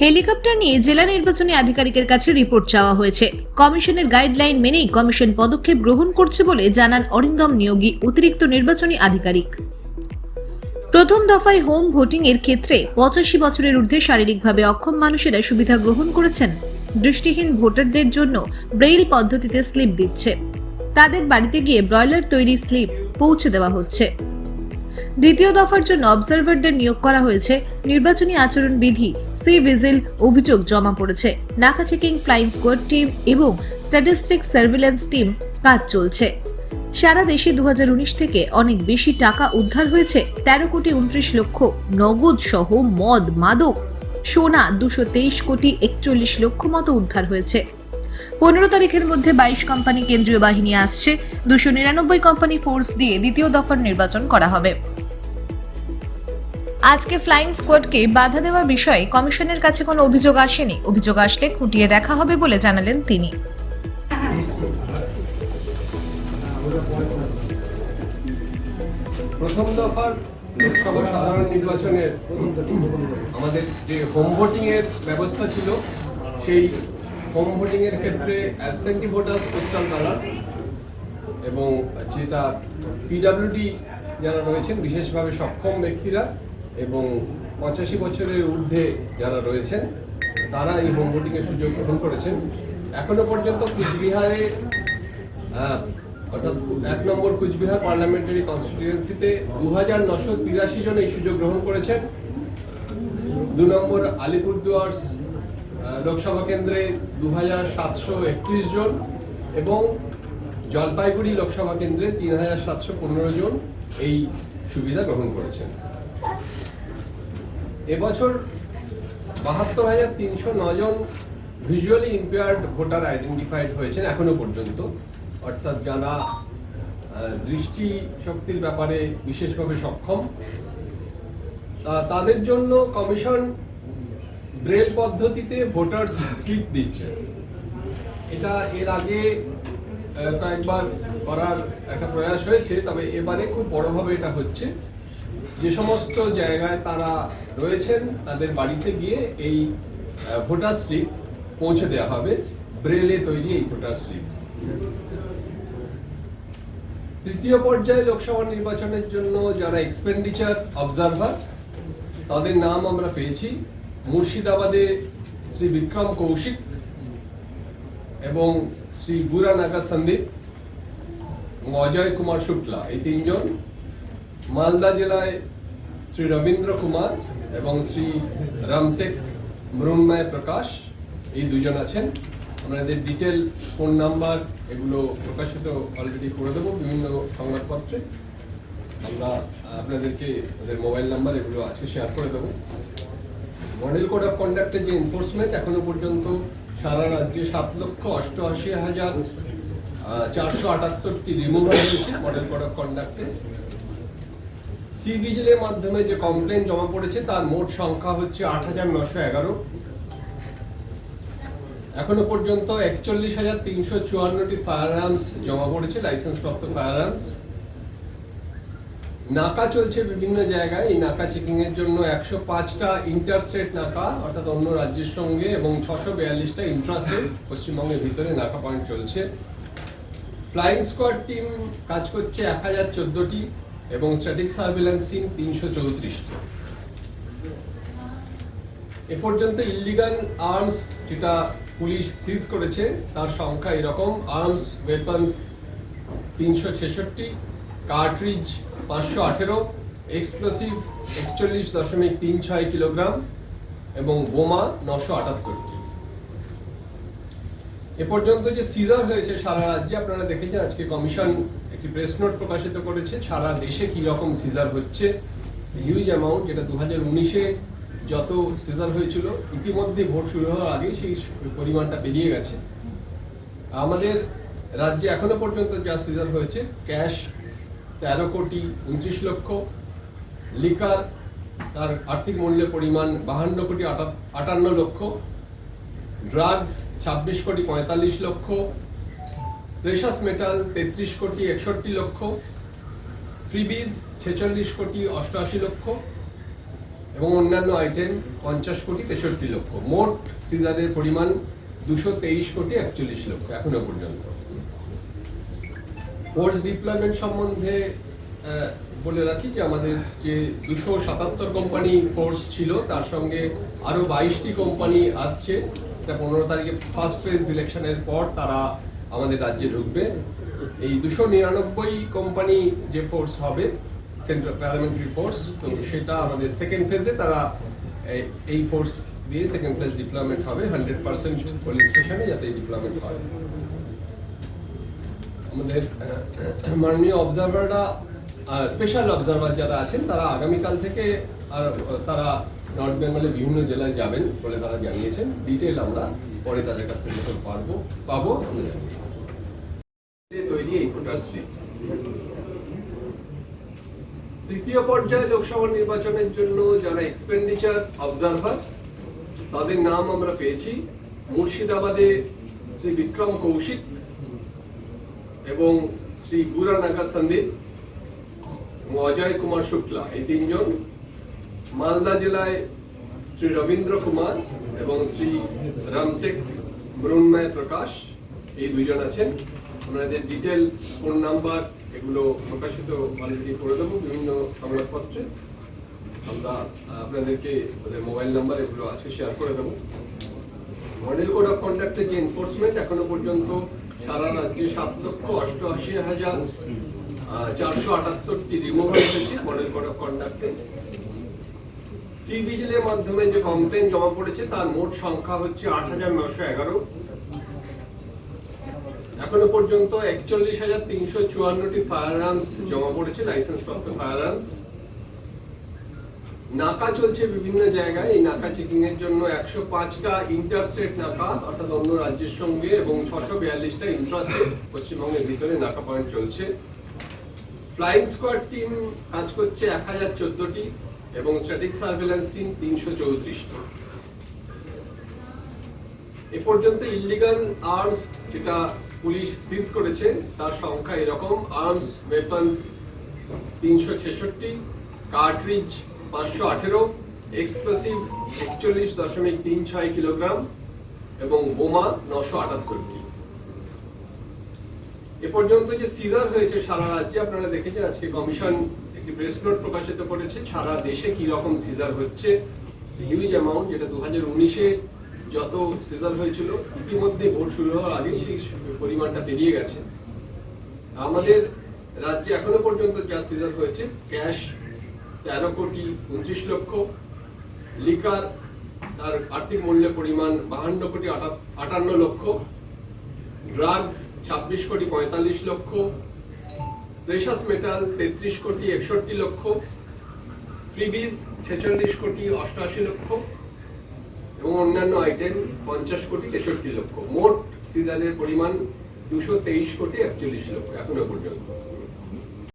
Helicopter নিয়ে জেলা নির্বাচনী আধিকারিকের কাছে রিপোর্ট চাওয়া হয়েছে। কমিশনের গাইডলাইন মেনেই কমিশন পদক্ষেপ গ্রহণ করছে বলে জানান অরিন্দম নিয়োগী, অতিরিক্ত নির্বাচনী আধিকারিক। প্রথম দফায় হোম ভোটিং এর ক্ষেত্রে পঁচাশি বছরের ঊর্ধ্বে শারীরিকভাবে অক্ষম মানুষেরা সুবিধা গ্রহণ করেছেন। দৃষ্টিহীন ভোটারদের জন্য ব্রেইল পদ্ধতিতে স্লিপ দিচ্ছে। তাদের বাড়িতে গিয়ে ব্রয়লার তৈরি স্লিপ পৌঁছে দেওয়া হচ্ছে। দ্বিতীয় দফার জন্য অবজারভারদের নিয়োগ করা হয়েছে। নির্বাচনী আচরণ বিধি সি ভিজিল অভিযোগ জমা পড়েছে। নাকা চেকিং ফ্লাইং স্কোয়াড টিম এবং স্ট্যাটিস্টিক সার্ভিল্যান্স টিম কাজ চলছে। সারা দেশে দু থেকে অনেক বেশি টাকা উদ্ধার হয়েছে। তেরো কোটি উনত্রিশ লক্ষ নগদ সহ মদ, মাদক, সোনা দুশো তেইশ কোটি একচল্লিশ লক্ষ মতো উদ্ধার হয়েছে। পনেরো তারিখের মধ্যে বাইশ কোম্পানি কেন্দ্রীয় বাহিনী আসছে। দুশো নিরানব্বই কোম্পানি ফোর্স দিয়ে দ্বিতীয় দফার নির্বাচন করা হবে। আজকে ফ্লাইং স্কোয়াডকে বাধা দেওয়া বিষয়ে কমিশনের কাছে কোনো অভিযোগ আসেনি। অভিযোগ আসলে খুঁটিয়ে দেখা হবে বলে জানালেন তিনি। প্রথম দফার লোকসভা সাধারণ নির্বাচনের আমাদের যে হোম ভোটিং এর ব্যবস্থা ছিল, সেই হোম ভোটিং এর ক্ষেত্রে অ্যাবসেন্টি ভোটার্স পোস্টাল ব্যালট এবং যেটা পিডাব্লিউডি যারা রয়েছেন, বিশেষভাবে সক্ষম ব্যক্তিরা এবং পঁচাশি বছরের ঊর্ধ্বে যারা রয়েছেন, তারা এই ভোটিং সুযোগ গ্রহণ করেছেন। এখনও পর্যন্ত কুচবিহারে অর্থাৎ এক নম্বর কুচবিহার পার্লামেন্টারি কনস্টিটিউয়েন্সিতে দু হাজার নশো তিরাশি জন এই সুযোগ গ্রহণ করেছেন। দু নম্বর আলিপুরদুয়ার লোকসভা কেন্দ্রে দু হাজার সাতশো একত্রিশ জন এবং জলপাইগুড়ি লোকসভা কেন্দ্রে তিন হাজার সাতশো পনেরো জন এই সুবিধা গ্রহণ করেছেন। এবছর বাহাত্তর হাজার তিনশো জন ভিজুয়ালি ইম্পেয়ার্ড ভোটার আইডেন্টিফাইড হয়েছেন এখনও পর্যন্ত। অর্থাৎ যারা দৃষ্টি শক্তির ব্যাপারে বিশেষভাবে সক্ষম তাদের জন্য কমিশন ব্রেল পদ্ধতিতে ভোটার স্লিপ দিচ্ছে। এটা এর আগে কয়েকবার করার একটা প্রয়াস হয়েছে, তবে এবারে খুব বড়ভাবে এটা হচ্ছে। যে সমস্ত জায়গায় তারা রয়েছেন, তাদের বাড়িতে গিয়ে এই ভোটার স্লিপ পৌঁছে দেওয়া হবে। ব্রেলে তৈরি এই ভোটার স্লিপ। তৃতীয় পর্যায়ে লোকসভা নির্বাচনের জন্য যারা এক্সপেন্ডিচার অবজারভার তাদের নাম আমরা পেয়েছি। মুর্শিদাবাদে শ্রী বিক্রম কৌশিক এবং শ্রী গুরা নাগা সন্দীপ অজয় কুমার শুক্লা, এই তিনজন। মালদা জেলায় শ্রী রবীন্দ্র কুমার এবং শ্রী রামটেক মৃন্ময় প্রকাশ, এই দুজন আছেন। আমরা এদের ডিটেল ফোন নাম্বার এগুলো প্রকাশিত অলরেডি করে দেবো বিভিন্ন সংবাদপত্রে। আমরা আপনাদেরকে ওদের মোবাইল নাম্বার এগুলো আজকে শেয়ার করে দেবো। মডেল কোড অফ কন্ডাক্টের যে এনফোর্সমেন্ট এখনও পর্যন্ত সারা রাজ্যে সাত লক্ষ অষ্টআশি হাজার চারশো আটাত্তরটি রিমুভাল হয়েছে মডেল কোড অফ কন্ডাক্টে সি মাধ্যমে যে কমপ্লেন জমা পড়েছে, তার মোট সংখ্যা হচ্ছে আট হাজার এখনও পর্যন্ত একচল্লিশ হাজার তিনশো চুয়ান্নটি ফায়ার আর্মস জমা পড়েছে লাইসেন্স প্রাপ্ত ফায়ার আর্মস নাকা চলছে বিভিন্ন জায়গায়। এই নাকা চেকিং এর জন্য একশো পাঁচটা ইন্টারস্টেট নাকা, অর্থাৎ অন্য রাজ্যের সঙ্গে, এবং ছশো বিয়াল্লিশটা ইন্ট্রাস্টেট পশ্চিমবঙ্গের ভিতরে নাকা পয়েন্ট চলছে। ফ্লাইং স্কোয়াড টিম কাজ করছে এক হাজার চোদ্দটি। এবং স্ট্যাটিক সার্ভিল্যান্স টিম তিনশো চৌত্রিশটি। এ পর্যন্ত ইলিগাল আর্মস যেটা পুলিশ সিজ করেছে, তার সংখ্যা এরকম, আর্মস ওয়েপন্স তিনশো ছেষট্টি কার্ট্রিজ পাঁচশো আঠেরো এক্সপ্লোসিভ একচল্লিশ দশমিক তিন ছয় কিলোগ্রাম এবং বোমা নশো আটাত্তরটি। এ পর্যন্ত যে সিজার হয়েছে সারা রাজ্যে, আপনারা দেখেছেন আজকে কমিশন একটি প্রেস নোট প্রকাশিত করেছে, সারা দেশে কি রকম সিজার হচ্ছে। হিউজ অ্যামাউন্ট যেটা দু হাজার উনিশে যত সিজার হয়েছিল, ইতিমধ্যে ভোট শুরু হওয়ার আগে সেই পরিমাণটা পেরিয়ে গেছে। আমাদের রাজ্যে এখনও পর্যন্ত যা সিজার হয়েছে ক্যাশ তেরো কোটি উনত্রিশ লক্ষ লিকার তার আর্থিক মূল্যের পরিমাণ বাহান্ন কোটি আটা- আটান্ন লক্ষ ড্রাগস ছাব্বিশ কোটি পঁয়তাল্লিশ লক্ষ প্রেশাস মেটাল তেত্রিশ কোটি একষট্টি লক্ষ ফ্রিবিজ ছেচল্লিশ কোটি অষ্টআশি লক্ষ, এবং অন্যান্য আইটেম পঞ্চাশ কোটি তেষট্টি লক্ষ। মোট সিজারের পরিমাণ দুশো তেইশ কোটি একচল্লিশ লক্ষ, এখনও পর্যন্ত। ফোর্স ডিপ্লয়মেন্ট সম্বন্ধে বলে রাখি যে আমাদের যে দুশো সাতাত্তর কোম্পানি ফোর্স ছিল, তার সঙ্গে আরও বাইশটি কোম্পানি আসছে। পনেরো তারিখে ফার্স্ট ফেজ ইলেকশনের পর তারা আমাদের রাজ্যে ঢুকবে। এই দুশো নিরানব্বই কোম্পানি যে ফোর্স হবে সেন্ট্রাল প্যারামেন্টারি ফোর্স তো সেটা আমাদের সেকেন্ড ফেজে তারা এই- এই ফোর্স দিয়ে সেকেন্ড ফেজ ডিপ্লয়মেন্ট হবে হান্ড্রেড পার্সেন্ট পুলিশ স্টেশনে যাতে ডিপ্লয়মেন্ট হয়। আমাদের মাননীয় অবজারভাররা স্পেশাল অবজারভার যারা আছেন তারা আগামীকাল থেকে আর তারা নর্থ বেঙ্গলের বিভিন্ন জেলায় যাবেন বলে তারা জানিয়েছেন। ডিটেল আমরা পরে তাদের কাছ থেকে যখন পারব, পাবো, আমরা জানিয়ে। তৈরি এই ভোটার স্লিপ। তৃতীয় পর্যায়ে লোকসভা নির্বাচনের জন্য যারা এক্সপেন্ডিচার অবজারভার তাদের নাম আমরা পেয়েছি। মুর্শিদাবাদে শ্রী বিক্রম কৌশিক এবং শ্রী গুরা সন্দীপ অজয় কুমার শুক্লা, এই তিনজন। মালদা জেলায় শ্রী রবীন্দ্র কুমার এবং শ্রী রামটেক মৃন্ময় প্রকাশ, এই দুজন আছেন। ওনাদের ডিটেল ফোন নাম্বার এগুলো প্রকাশিত অলরেডি করে দেবো, বিভিন্ন সংবাদপত্রে। আমরা, আপনাদেরকে ওদের মোবাইল নাম্বার এগুলো আছে শেয়ার করে দেবো। মডেল কোড অফ কন্ডাক্টের যে এনফোর্সমেন্ট এখনও পর্যন্ত সারা রাজ্যে সাত লক্ষ অষ্টআশি হাজার চারশো আটাত্তরটি রিমুভাল হয়েছে মডেল কোড অফ কন্ডাক্টে সি ভিজিলের মাধ্যমে যে কমপ্লেন জমা পড়েছে, তার মোট সংখ্যা হচ্ছে আট হাজার নশো এগারো। এখনও পর্যন্ত একচল্লিশ হাজার তিনশো চুয়ান্নটি ফায়ার আর্মস জমা পড়েছে লাইসেন্স প্রাপ্ত ফায়ার আর্মস নাকা চলছে বিভিন্ন জায়গায়, এই নাকা চেকিং এর জন্য একশো পাঁচটা ইন্টারস্টেট নাকা, অর্থাৎ অন্য রাজ্যের সঙ্গে, এবং ছশো বিয়াল্লিশটা ইন্ট্রাস্টেট পশ্চিমবঙ্গের ভিতরে নাকা পয়েন্ট চলছে। ফ্লাইং স্কোয়াড টিম কাজ করছে এক হাজার চোদ্দটি। এবং স্ট্যাটিক সার্ভেলেন্স টিম তিনশো চৌত্রিশটি এ পর্যন্ত ইলিগাল আর্মস যেটা পুলিশ সিজ করেছে, তার সংখ্যা এরকম, আর্মস ওয়েপন্স তিনশো ছেষট্টি কার্ট্রিজ পাঁচশো আঠেরো এক্সপ্লোসিভ একচল্লিশ দশমিক তিন ছয় কিলোগ্রাম এবং বোমা নশো আটাত্তরটি। এ পর্যন্ত যে সিজার হয়েছে সারা রাজ্যে, আপনারা দেখেছেন আজকে কমিশন একটি প্রেস নোট প্রকাশিত করেছে, সারা দেশে কি রকম সিজার হচ্ছে। হিউজ অ্যামাউন্ট যেটা দু হাজার উনিশে যত সিজার হয়েছিল, ইতিমধ্যে ভোট শুরু হওয়ার আগেই সেই পরিমাণটা পেরিয়ে গেছে। আমাদের রাজ্যে এখনও পর্যন্ত যা সিজার হয়েছে, ক্যাশ তেরো কোটি উনত্রিশ লক্ষ, লিকার তার আর্থিক মূল্যের পরিমাণ বাহান্ন কোটি আটা- আটান্ন লক্ষ ড্রাগস ছাব্বিশ কোটি পঁয়তাল্লিশ লক্ষ প্রেশাস মেটাল তেত্রিশ কোটি একষট্টি লক্ষ ফ্রিবিজ ছেচল্লিশ কোটি অষ্টআশি লক্ষ, এবং অন্যান্য আইটেম পঞ্চাশ কোটি তেষট্টি লক্ষ। মোট সিজারের পরিমাণ দুশো তেইশ কোটি একচল্লিশ লক্ষ, এখনও পর্যন্ত।